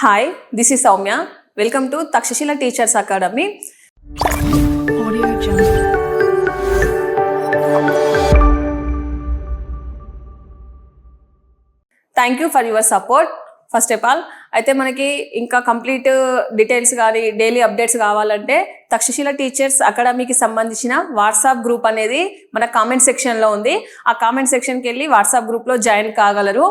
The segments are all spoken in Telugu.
Hi this is Soumya welcome to Takshashila teachers academy. Thank you for your support first of all అయితే మనకి ఇంకా కంప్లీట్ డీటెయిల్స్ కానీ డైలీ అప్డేట్స్ కావాలంటే తక్షశిల టీచర్స్ అకాడమీకి సంబంధించిన వాట్సాప్ గ్రూప్ అనేది మన కామెంట్ సెక్షన్లో ఉంది. ఆ కామెంట్ సెక్షన్కి వెళ్ళి వాట్సాప్ గ్రూప్లో జాయిన్ కాగలరు.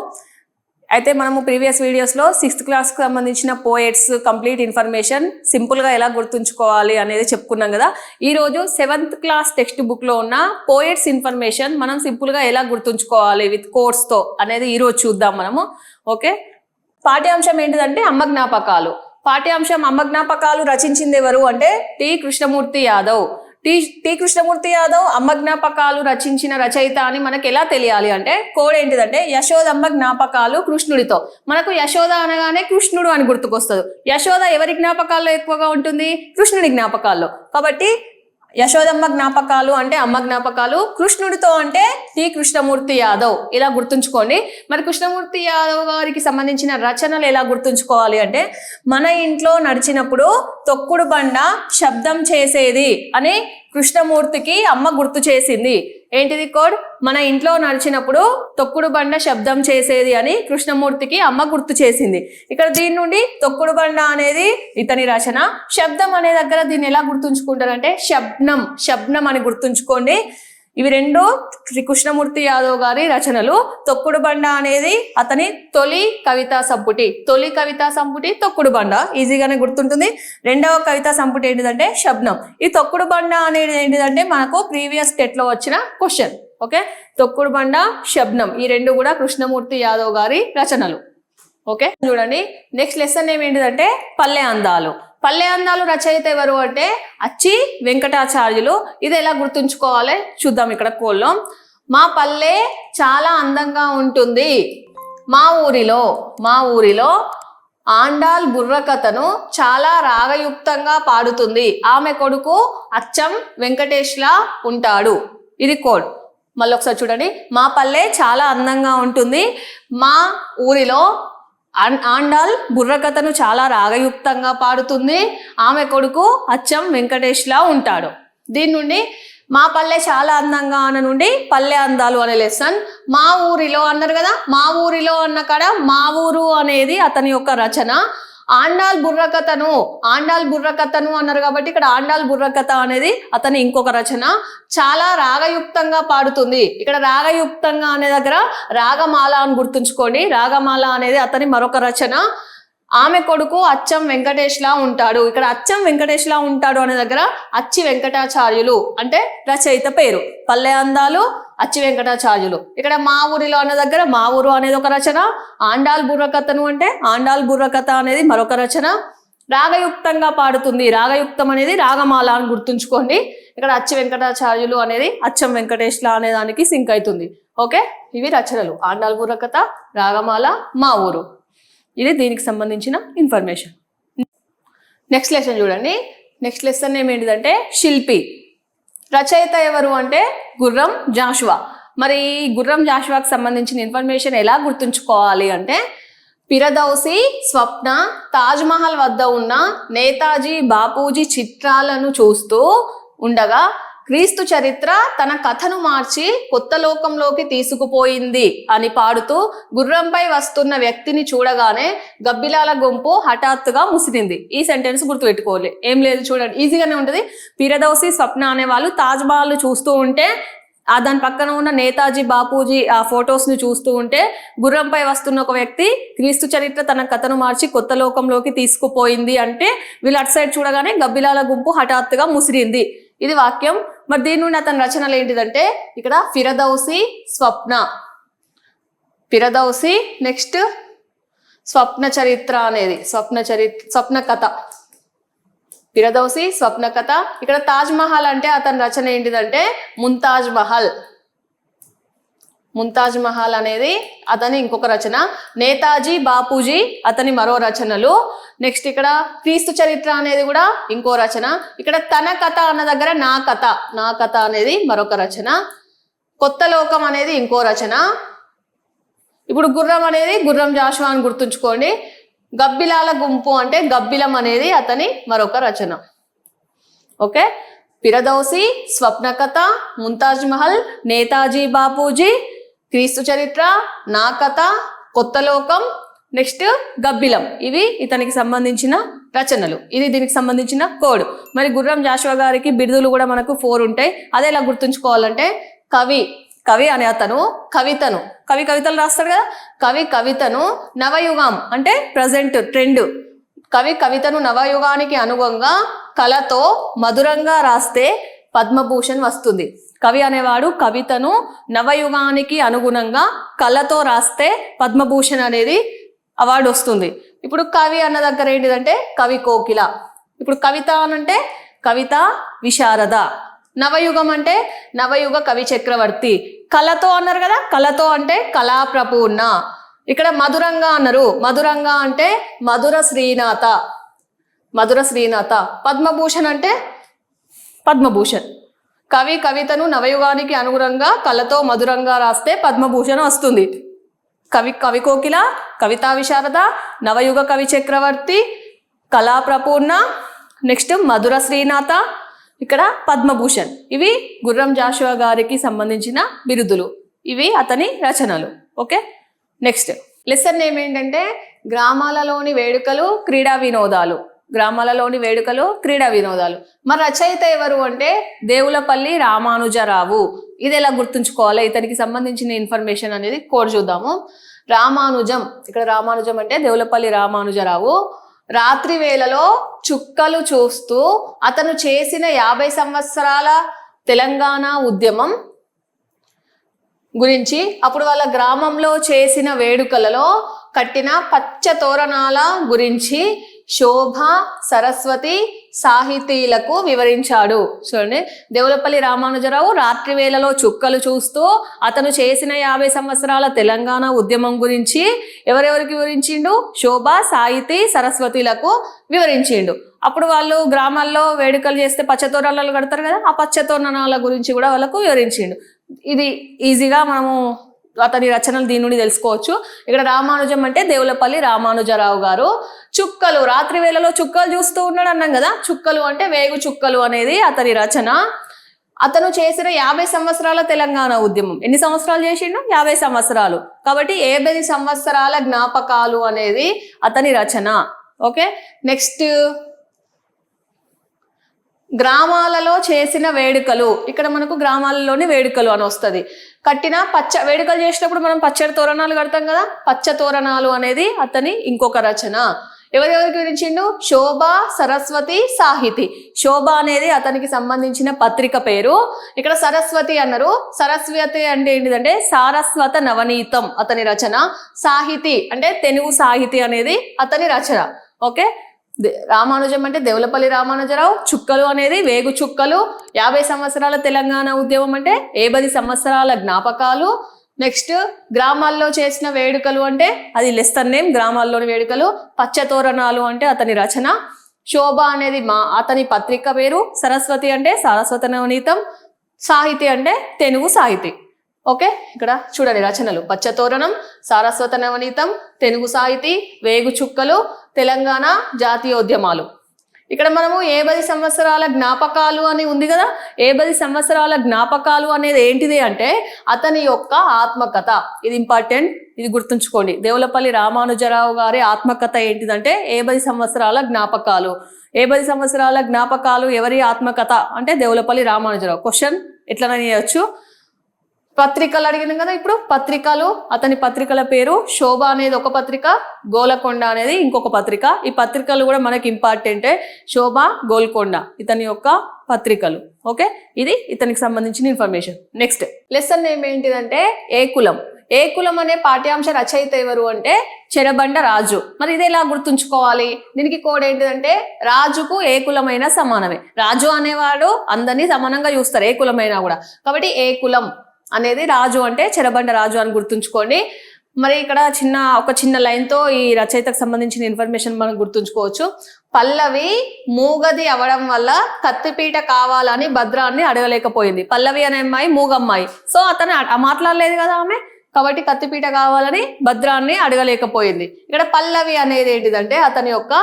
అయితే మనము ప్రీవియస్ వీడియోస్లో సిక్స్త్ క్లాస్కి సంబంధించిన పోయెట్స్ కంప్లీట్ ఇన్ఫర్మేషన్ సింపుల్గా ఎలా గుర్తుంచుకోవాలి అనేది చెప్పుకున్నాం కదా. ఈరోజు సెవెంత్ క్లాస్ టెక్స్ట్ బుక్లో ఉన్న పోయెట్స్ ఇన్ఫర్మేషన్ మనం సింపుల్గా ఎలా గుర్తుంచుకోవాలి విత్ కోర్స్తో అనేది ఈరోజు చూద్దాం మనము. ఓకే? పాఠ్యాంశం ఏంటిదంటే అమ్మ జ్ఞాపకాలు. పాఠ్యాంశం అమ్మ జ్ఞాపకాలు రచించింది ఎవరు అంటే T Krishnamurthy Yadav. T T Krishnamurthy Yadav అమ్మ జ్ఞాపకాలు రచించిన రచయిత అని మనకు ఎలా తెలియాలి అంటే కోడ్ ఏంటిదంటే యశోదమ్మ జ్ఞాపకాలు కృష్ణుడితో. మనకు యశోద అనగానే కృష్ణుడు అని గుర్తుకొస్తుంది. యశోద ఎవరి జ్ఞాపకాల్లో ఎక్కువగా ఉంటుంది? కృష్ణుడి జ్ఞాపకాల్లో. కాబట్టి యశోదమ్మ జ్ఞాపకాలు అంటే అమ్మ జ్ఞాపకాలు కృష్ణుడితో అంటే టి కృష్ణమూర్తి యాదవ్. ఇలా గుర్తుంచుకోండి. మరి కృష్ణమూర్తి యాదవ్ గారికి సంబంధించిన రచనలు ఎలా గుర్తుంచుకోవాలి అంటే మన ఇంట్లో నడిచినప్పుడు తొక్కుడు బండ శబ్దం చేసేది అని కృష్ణమూర్తికి అమ్మ గుర్తు చేసింది. ఏంటిది కోడ్? మన ఇంట్లో నడిచినప్పుడు తొక్కుడు బండ శబ్దం చేసేది అని కృష్ణమూర్తికి అమ్మ గుర్తు చేసింది. ఇక్కడ దీని నుండి తొక్కుడు బండ అనేది ఇతని రచన. శబ్దం అనే దగ్గర దీన్ని ఎలా గుర్తుంచుకుంటారంటే శబ్నం శబ్నం అని గుర్తుంచుకోండి. ఇవి రెండు శ్రీ కృష్ణమూర్తి యాదవ్ గారి రచనలు. తొక్కుడు బండ అనేది అతని తొలి కవితా సంపుటి. తొలి కవితా సంపుటి తొక్కుడు బండ. ఈజీగానే గుర్తుంటుంది. రెండవ కవితా సంపుటి ఏంటిదంటే శబ్నం ఈ తొక్కుడు బండ అనేది ఏంటిదంటే మనకు ప్రీవియస్లో వచ్చిన క్వశ్చన్. ఓకే? తొక్కుడు బండ శబ్నం ఈ రెండు కూడా కృష్ణమూర్తి యాదవ్ గారి రచనలు. ఓకే? చూడండి. నెక్స్ట్ లెసన్ ఏమేంటిదంటే పల్లె అందాలు. పల్లె అందాలు రచయిత ఎవరు అంటే అచ్చి వెంకటాచార్యులు. ఇది ఎలా గుర్తుంచుకోవాలి? చూద్దాం ఇక్కడ కోల్లో. మా పల్లె చాలా అందంగా ఉంటుంది. మా ఊరిలో మా ఊరిలో ఆండాల్ బుర్రకథను చాలా రాగయుక్తంగా పాడుతుంది. ఆమె కొడుకు అచ్చం వెంకటేష్లా ఉంటాడు. ఇది కోడ్. మళ్ళీ ఒకసారి చూడండి. మా పల్లె చాలా అందంగా ఉంటుంది. మా ఊరిలో ఆండాల్ బుర్రకథను చాలా రాగయుక్తంగా పాడుతుంది. ఆమె కొడుకు అచ్చం వెంకటేష్లా ఉంటాడు. దీని నుండి మా పల్లె చాలా అందంగా అన్న నుండి పల్లె అందాలు అనే లెసన్ మా ఊరిలో అన్నారు కదా మా ఊరిలో అన్న కాడ మా ఊరు అనేది అతని యొక్క రచన. ఆండాల్ బుర్రకథను ఆండాల్ బుర్రకథను అన్నారు కాబట్టి ఇక్కడ ఆండాల్ బుర్రకథ అనేది అతని ఇంకొక రచన. చాలా రాగయుక్తంగా పాడుతుంది. ఇక్కడ రాగయుక్తంగా అనే దగ్గర రాగమాల అని గుర్తుంచుకోండి. రాగమాల అనేది అతని మరొక రచన. ఆమె కొడుకు అచ్చం వెంకటేష్లా ఉంటాడు. ఇక్కడ అచ్చం వెంకటేష్లా ఉంటాడు అనే దగ్గర అచ్చి వెంకటాచార్యులు అంటే రచయిత పేరు. పల్లె అందాలు అచ్చి వెంకటాచార్యులు. ఇక్కడ మా ఊరిలో అన్న దగ్గర మా ఊరు అనేది ఒక రచన ఆండాల్ బుర్రకథను అంటే ఆండాల్ బుర్రకథ అనేది మరొక రచన. రాగయుక్తంగా పాడుతుంది. రాగయుక్తం అనేది రాగమాల అని గుర్తుంచుకోండి. ఇక్కడ అచ్చి వెంకటాచార్యులు అనేది అచ్చం వెంకటేష్లా అనే దానికి సింక్ అవుతుంది. ఓకే? ఇవి రచనలు. ఆండాల్ బుర్రకథ రాగమాల మా ఊరు. ఇది దీనికి సంబంధించిన ఇన్ఫర్మేషన్ నెక్స్ట్ లెసన్ చూడండి. నెక్స్ట్ లెసన్ ఏమేంటిదంటే శిల్పి. రచయిత ఎవరు అంటే గుర్రం జాషువా. మరి గుర్రం జాషువాకి సంబంధించిన ఇన్ఫర్మేషన్ ఎలా గుర్తుంచుకోవాలి అంటే పిరదౌసి స్వప్న తాజ్మహల్ వద్ద ఉన్న నేతాజీ బాపూజీ చిత్రాలను చూస్తూ ఉండగా క్రీస్తు చరిత్ర తన కథను మార్చి కొత్త లోకంలోకి తీసుకుపోయింది అని పాడుతూ గుర్రంపై వస్తున్న వ్యక్తిని చూడగానే గబ్బిలాల గుంపు హఠాత్తుగా ముసిరింది ఈ సెంటెన్స్ గుర్తుపెట్టుకోవాలి. ఏం లేదు చూడండి. ఈజీగానే ఉంటుంది. పిరదోసి స్వప్న అనే వాళ్ళు తాజ్ మహల్ చూస్తూ ఉంటే ఆ దాని పక్కన ఉన్న నేతాజీ బాపూజీ ఆ ఫొటోస్ని చూస్తూ ఉంటే గుర్రంపై వస్తున్న ఒక వ్యక్తి క్రీస్తు చరిత్ర తన కథను మార్చి కొత్త లోకంలోకి తీసుకుపోయింది అంటే వీళ్ళు అటు సైడ్ చూడగానే గబ్బిలాల గుంపు హఠాత్తుగా ముసిరింది ఇది వాక్యం. మరి దీని నుండి అతని రచనలు ఏంటిదంటే ఇక్కడ ఫిరదౌసి స్వప్న. ఫిరదౌసి నెక్స్ట్ స్వప్న చరిత్ర అనేది స్వప్న చరిత్ర స్వప్న కథ. ఫిరదౌసి స్వప్న కథ. ఇక్కడ తాజ్ మహల్ అంటే అతని రచన ఏంటిదంటే ముంతాజ్ మహల్. ముంతాజ్ మహల్ అనేది అతని ఇంకొక రచన. నేతాజీ బాపూజీ అతని మరో రచనలు. నెక్స్ట్ ఇక్కడ క్రీస్తు చరిత్ర అనేది కూడా ఇంకో రచన. ఇక్కడ తన కథ అన్న దగ్గర నా కథ నా కథ అనేది మరొక రచన. కొత్త లోకం అనేది ఇంకో రచన. ఇప్పుడు గుర్రం అనేది గుర్రం జాషువా అని గుర్తుంచుకోండి. గబ్బిలాల గుంపు అంటే గబ్బిలం అనేది అతని మరొక రచన. ఓకే? పిరదౌసి స్వప్నకథ ముంతాజ్ మహల్ నేతాజీ బాపూజీ క్రీస్తు చరిత్ర నా కథ కొత్త లోకం నెక్స్ట్ గబ్బిలం. ఇవి ఇతనికి సంబంధించిన రచనలు. ఇది దీనికి సంబంధించిన కోడ్. మరి గుర్రం జాషువా గారికి బిరుదులు కూడా మనకు ఫోర్ ఉంటాయి. అదే ఎలా గుర్తుంచుకోవాలంటే కవి కవి అనే అతను కవితను. కవి కవితలు రాస్తాడు కదా? కవి కవితను నవయుగం అంటే ప్రజెంట్ ట్రెండ్ కవి కవితను నవయుగానికి అనుగుణంగా కళతో మధురంగా రాస్తే పద్మభూషణ్ వస్తుంది. కవి అనేవాడు కవితను నవయుగానికి అనుగుణంగా కళతో రాస్తే పద్మభూషణ్ అనేది అవార్డు వస్తుంది. ఇప్పుడు కవి అన్న దగ్గర ఏంటిదంటే కవి కోకిల. ఇప్పుడు కవిత అనంటే కవిత విశారద. నవయుగం అంటే నవయుగ కవి చక్రవర్తి. కళతో అన్నారు కదా కళతో అంటే కళాప్రపూర్ణ ఇక్కడ మధురంగా అన్నారు. మధురంగా అంటే మధుర శ్రీనాథ. మధుర శ్రీనాథ. పద్మభూషణ్ అంటే పద్మభూషణ్. కవి కవితను నవయుగానికి అనుగుణంగా కళతో మధురంగా రాస్తే పద్మభూషణ్ వస్తుంది. కవి కవి కోకిల కవితా విశారద నవయుగ కవి చక్రవర్తి కళా ప్రపూర్ణ నెక్స్ట్ మధుర శ్రీనాథ ఇక్కడ పద్మభూషణ్. ఇవి గుర్రం జాషువా గారికి సంబంధించిన బిరుదులు. ఇవి అతని రచనలు. ఓకే? నెక్స్ట్. లెసన్ ఏమేంటంటే గ్రామాలలోని వేడుకలు క్రీడా వినోదాలు. గ్రామాలలోని వేడుకలు క్రీడా వినోదాలు. మరి రచయిత ఎవరు అంటే దేవులపల్లి రామానుజరావు. ఇది ఎలా గుర్తుంచుకోవాలి? ఇతనికి సంబంధించిన ఇన్ఫర్మేషన్ అనేది కోడ్ చూద్దాము. రామానుజం. ఇక్కడ రామానుజం అంటే దేవులపల్లి రామానుజరావు. రాత్రి వేళలో చుక్కలు చూస్తూ అతను చేసిన యాభై సంవత్సరాల తెలంగాణ ఉద్యమం గురించి అప్పుడు వాళ్ళ గ్రామంలో చేసిన వేడుకలలో కట్టిన పచ్చ తోరణాల గురించి శోభ సరస్వతి సాహితీలకు వివరించాడు. చూడండి. దేవులపల్లి రామానుజరావు రాత్రి వేళలో చుక్కలు చూస్తూ అతను చేసిన యాభై సంవత్సరాల తెలంగాణ ఉద్యమం గురించి ఎవరెవరికి వివరించిండు? శోభ సాహితీ సరస్వతిలకు వివరించిండు. అప్పుడు వాళ్ళు గ్రామాల్లో వేడుకలు చేస్తే పచ్చతోరణాలు కడతారు కదా ఆ పచ్చతోరణాల గురించి కూడా వాళ్ళకు వివరించిండు. ఇది ఈజీగా మనము అతని రచనలు దీని నుండి తెలుసుకోవచ్చు. ఇక్కడ రామానుజం అంటే దేవులపల్లి రామానుజరావు గారు. చుక్కలు రాత్రి వేళలో చుక్కలు చూస్తూ ఉన్నాడు అన్నాం కదా. చుక్కలు అంటే వేగు చుక్కలు అనేది అతని రచన. అతను చేసిన యాభై సంవత్సరాల తెలంగాణ ఉద్యమం. ఎన్ని సంవత్సరాలు చేసిండు? యాభై సంవత్సరాలు. కాబట్టి యాభై సంవత్సరాల జ్ఞాపకాలు అనేది అతని రచన. ఓకే? నెక్స్ట్ గ్రామాలలో చేసిన వేడుకలు. ఇక్కడ మనకు గ్రామాలలోని వేడుకలు అని వస్తుంది. కట్టిన పచ్చ వేడుకలు చేసినప్పుడు మనం పచ్చడి తోరణాలు కడతాం కదా? పచ్చ తోరణాలు అనేది అతని ఇంకొక రచన. ఎవరెవరికి గురించిండు శోభ సరస్వతి సాహితి. శోభ అనేది అతనికి సంబంధించిన పత్రిక పేరు. ఇక్కడ సరస్వతి అన్నారు. సరస్వతి అంటే ఏంటిదంటే సారస్వత నవనీతం అతని రచన. సాహితి అంటే తెలుగు సాహితి అనేది అతని రచన. ఓకే? రామానుజం అంటే దేవులపల్లి రామానుజరావు. చుక్కలు అనేది వేగు చుక్కలు. యాభై సంవత్సరాల తెలంగాణ ఉద్యమం అంటే ఏబది సంవత్సరాల జ్ఞాపకాలు. నెక్స్ట్ గ్రామాల్లో చేసిన వేడుకలు అంటే అది లెస్తర్ నేమ్ గ్రామాల్లోని వేడుకలు. పచ్చతోరణాలు అంటే అతని రచన. శోభ అనేది మా అతని పత్రిక పేరు. సరస్వతి అంటే సరస్వత నవనీతం. సాహితి అంటే తెలుగు సాహితి. ఓకే? ఇక్కడ చూడండి రచనలు. పచ్చతోరణం సారస్వత నవనీతం తెలుగు సాహితీ వేగు చుక్కలు తెలంగాణ జాతీయోద్యమాలు. ఇక్కడ మనము ఏ పది సంవత్సరాల జ్ఞాపకాలు అని ఉంది కదా? ఏ పది సంవత్సరాల జ్ఞాపకాలు అనేది ఏంటిది అంటే అతని యొక్క ఆత్మకథ. ఇది ఇంపార్టెంట్ ఇది గుర్తుంచుకోండి. దేవులపల్లి రామానుజరావు గారి ఆత్మకథ ఏంటిదంటే ఏ పది సంవత్సరాల జ్ఞాపకాలు. ఏ పది సంవత్సరాల జ్ఞాపకాలు ఎవరి ఆత్మకథ? అంటే దేవులపల్లి రామానుజరావు. క్వశ్చన్ ఎట్లనే చేయొచ్చు పత్రికలు అడిగినాం కదా ఇప్పుడు? పత్రికలు అతని పత్రికల పేరు శోభ అనేది ఒక పత్రిక గోలకొండ అనేది ఇంకొక పత్రిక. ఈ పత్రికలు కూడా మనకి ఇంపార్టెంటే శోభ గోల్కొండ ఇతని యొక్క పత్రికలు. ఓకే? ఇది ఇతనికి సంబంధించిన ఇన్ఫర్మేషన్ నెక్స్ట్ లెసన్ నేమ్ ఏంటిదంటే ఏ కులం ఏ కులం అనే పాఠ్యాంశ రచయిత ఎవరు అంటే చెరబండ రాజు. మరి ఇది ఎలా గుర్తుంచుకోవాలి? దీనికి కోడ్ ఏంటిదంటే రాజుకు ఏ కులమైనా సమానమే. రాజు అనేవాడు అందరినీ సమానంగా చూస్తారు ఏ కులమైనా కూడా. కాబట్టి ఏ కులం అనేది రాజు అంటే చెరబండ రాజు అని గుర్తుంచుకోండి. మరి ఇక్కడ చిన్న ఒక చిన్న లైన్తో ఈ రచయితకు సంబంధించిన ఇన్ఫర్మేషన్ మనం గుర్తుంచుకోవచ్చు. పల్లవి మూగది అవడం వల్ల కత్తిపీట కావాలని భద్రాన్ని అడగలేకపోయింది. పల్లవి అనే అమ్మాయి మూగమ్మాయి. సో అతను మాట్లాడలేదు కదా ఆమె? కాబట్టి కత్తిపీట కావాలని భద్రాన్ని అడగలేకపోయింది. ఇక్కడ పల్లవి అనేది ఏంటిదంటే అతని యొక్క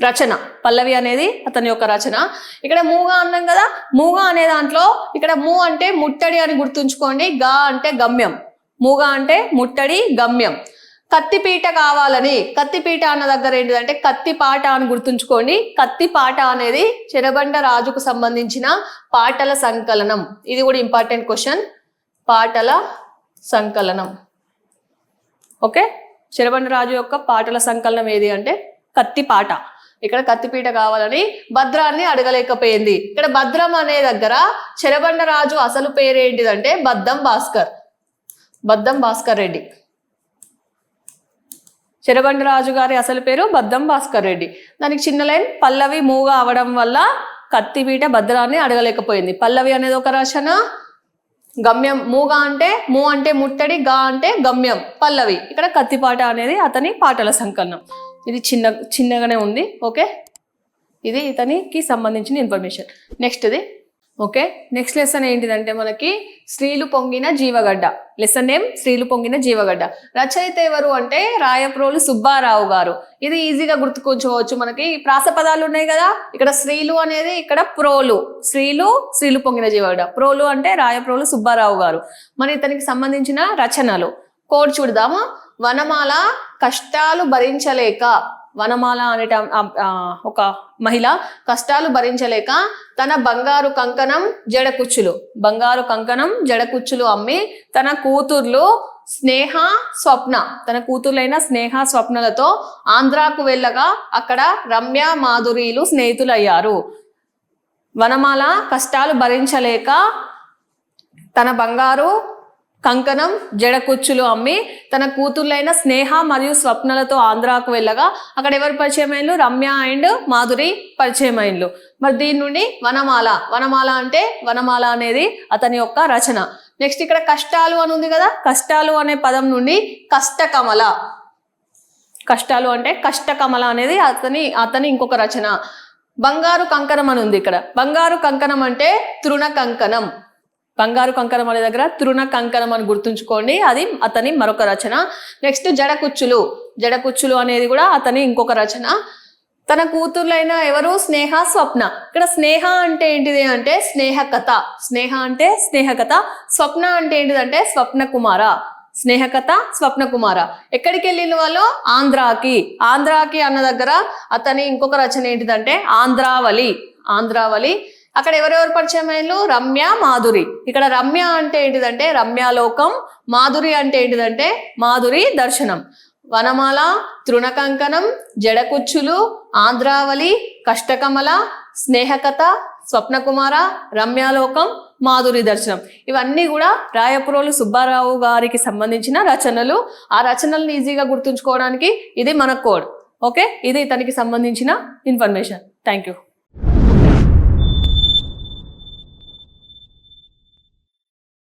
రచన. పల్లవి అనేది అతని యొక్క రచన. ఇక్కడ మూగా అన్నాం కదా మూగా అనే దాంట్లో ఇక్కడ మూ అంటే ముట్టడి అని గుర్తుంచుకోండి. గా అంటే గమ్యం. మూగా అంటే ముట్టడి గమ్యం. కత్తిపీట కావాలని కత్తిపీట అన్న దగ్గర ఏంటిదంటే కత్తి పాట అని గుర్తుంచుకోండి. కత్తి పాట అనేది చెరబండ రాజుకు సంబంధించిన పాటల సంకలనం. ఇది కూడా ఇంపార్టెంట్ క్వశ్చన్. పాటల సంకలనం. ఓకే? చెరబండ రాజు యొక్క పాటల సంకలనం ఏది అంటే కత్తి పాట. ఇక్కడ కత్తిపీట కావాలని భద్రాన్ని అడగలేకపోయింది. ఇక్కడ భద్రం అనే దగ్గర చెరబండరాజు అసలు పేరు ఏంటిదంటే బద్దం భాస్కర్. బద్దం భాస్కర్ రెడ్డి. చెరబండరాజు గారి అసలు పేరు బద్దం భాస్కర్ రెడ్డి. దానికి చిన్న లైన్ పల్లవి మూగ అవడం వల్ల కత్తిపీట భద్రాన్ని అడగలేకపోయింది. పల్లవి అనేది ఒక రచన. గమ్యం మూగా అంటే మూ అంటే ముట్టడి గా అంటే గమ్యం పల్లవి. ఇక్కడ కత్తిపాట అనేది అతని పాటల సంకలనం. ఇది చిన్న చిన్నగానే ఉంది ఓకే? ఇది ఇతనికి సంబంధించిన ఇన్ఫర్మేషన్. నెక్స్ట్ ఇది ఓకే? నెక్స్ట్ లెసన్ ఏంటిదంటే మనకి స్త్రీలు పొంగిన జీవగడ్డ. లెసన్ నేమ్ స్త్రీలు పొంగిన జీవగడ్డ. రచయిత ఎవరు అంటే రాయప్రోలు సుబ్బారావు గారు. ఇది ఈజీగా గుర్తుకుంచుకోవచ్చు మనకి. ప్రాస పదాలు ఉన్నాయి కదా? ఇక్కడ స్త్రీలు అనేది ఇక్కడ ప్రోలు. స్త్రీలు స్త్రీలు పొంగిన జీవగడ్డ. ప్రోలు అంటే రాయప్రోలు సుబ్బారావు గారు. మరి ఇతనికి సంబంధించిన రచనలు. కోడ్ చూడదామా? వనమాల కష్టాలు భరించలేక వనమాల అనేట ఒక మహిళ కష్టాలు భరించలేక తన బంగారు కంకణం జడకుచ్చులు బంగారు కంకణం జడకుచ్చులు అమ్మి తన కూతుర్లు స్నేహ స్వప్న తన కూతుర్లైన స్నేహ స్వప్నలతో ఆంధ్రాకు వెళ్ళగా అక్కడ రమ్య మాధురీలు స్నేహితులయ్యారు. వనమాల కష్టాలు భరించలేక తన బంగారు కంకణం జడకుచ్చులు అమ్మి తన కూతుర్లైన స్నేహ మరియు స్వప్నలతో ఆంధ్రాకు వెళ్ళగా అక్కడ ఎవరు పరిచయమైనలు రమ్య అండ్ మాధురి పరిచయమైనలు మరి దీని నుండి వనమాల. వనమాల అంటే వనమాల అనేది అతని యొక్క రచన. నెక్స్ట్ ఇక్కడ కష్టాలు అని ఉంది కదా? కష్టాలు అనే పదం నుండి కష్టకమల. కష్టాలు అంటే కష్టకమల అనేది అతని అతని ఇంకొక రచన. బంగారు కంకణం అని ఉంది ఇక్కడ. బంగారు కంకణం అంటే తృణ కంకణం. బంగారు కంకణం అనే దగ్గర తృణ కంకణం అని గుర్తుంచుకోండి. అది అతని మరొక రచన. నెక్స్ట్ జడకుచ్చులు. జడకుచ్చులు అనేది కూడా అతని ఇంకొక రచన. తన కూతుర్లైన ఎవరు? స్నేహ స్వప్న. ఇక్కడ స్నేహ అంటే ఏంటిది అంటే స్నేహ కథ స్నేహ అంటే స్నేహ కథ స్వప్న అంటే ఏంటిదంటే స్వప్న కుమార స్నేహ కథ స్వప్న కుమార ఎక్కడికి వెళ్ళిన వాళ్ళు? ఆంధ్రాకి. ఆంధ్రాకి అన్న దగ్గర అతని ఇంకొక రచన ఏంటిదంటే ఆంధ్రావళి. ఆంధ్రావళి. అక్కడ ఎవరెవరు పరిచయమైనలు రమ్య మాధురి. ఇక్కడ రమ్య అంటే ఏంటిదంటే రమ్యాలోకం మాధురి అంటే ఏంటిదంటే మాధురి దర్శనం. వనమాల తృణకంకణం జడకుచ్చులు ఆంధ్రావళి కష్టకమల స్నేహకథ స్వప్నకుమార రమ్యాలోకం మాధురి దర్శనం. ఇవన్నీ కూడా రాయపురోలు సుబ్బారావు గారికి సంబంధించిన రచనలు. ఆ రచనలను ఈజీగా గుర్తుంచుకోవడానికి ఇది మన కోడ్. ఓకే? ఇది ఇతనికి సంబంధించిన ఇన్ఫర్మేషన్. Thank you